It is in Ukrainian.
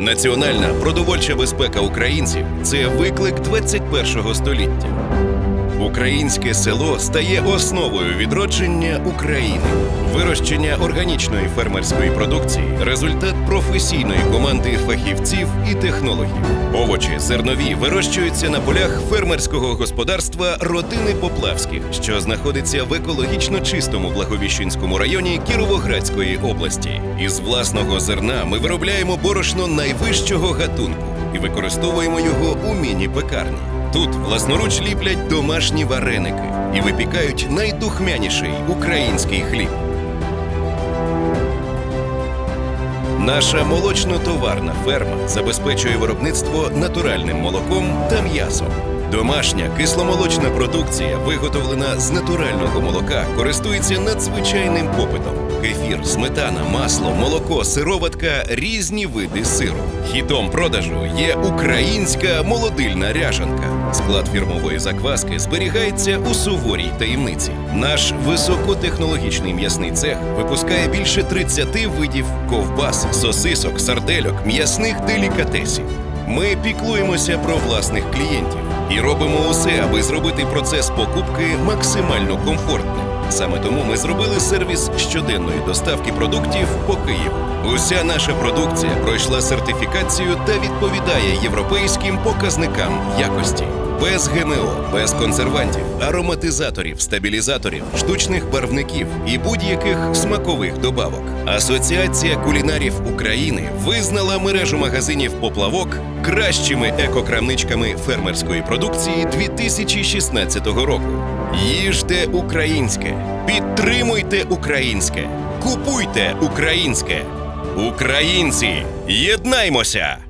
Національна продовольча безпека українців це виклик 21-го століття. Українське село стає основою відродження України. Вирощення органічної фермерської продукції результат професійної команди фахівців і технологів. Овочі зернові вирощуються на полях фермерського господарства родини Поплавських, що знаходиться в екологічно чистому Благовіщенському районі Кіровоградської області. Із власного зерна ми виробляємо борошно найвищого гатунку і використовуємо його у міні-пекарні. Тут власноруч ліплять домашні вареники і випікають найдухмяніший український хліб. Наша молочно-товарна ферма забезпечує виробництво натуральним молоком та м'ясом. Домашня кисломолочна продукція, виготовлена з натурального молока, користується надзвичайним попитом. Кефір, сметана, масло, молоко, сироватка, різні види сиру. Хітом продажу є українська молодильна ряжанка. Склад фірмової закваски зберігається у суворій таємниці. Наш високотехнологічний м'ясний цех випускає більше 30 видів ковбас, сосисок, сардельок, м'ясних делікатесів. Ми піклуємося про власних клієнтів і робимо усе, аби зробити процес покупки максимально комфортним. Саме тому ми зробили сервіс щоденної доставки продуктів по Києву. Уся наша продукція пройшла сертифікацію та відповідає європейським показникам якості. Без ГМО, без консервантів, ароматизаторів, стабілізаторів, штучних барвників і будь-яких смакових добавок. Асоціація кулінарів України визнала мережу магазинів Поплавок кращими екокрамничками фермерської продукції 2016 року. Їжте українське, підтримуйте українське, купуйте українське. Українці, єднаймося!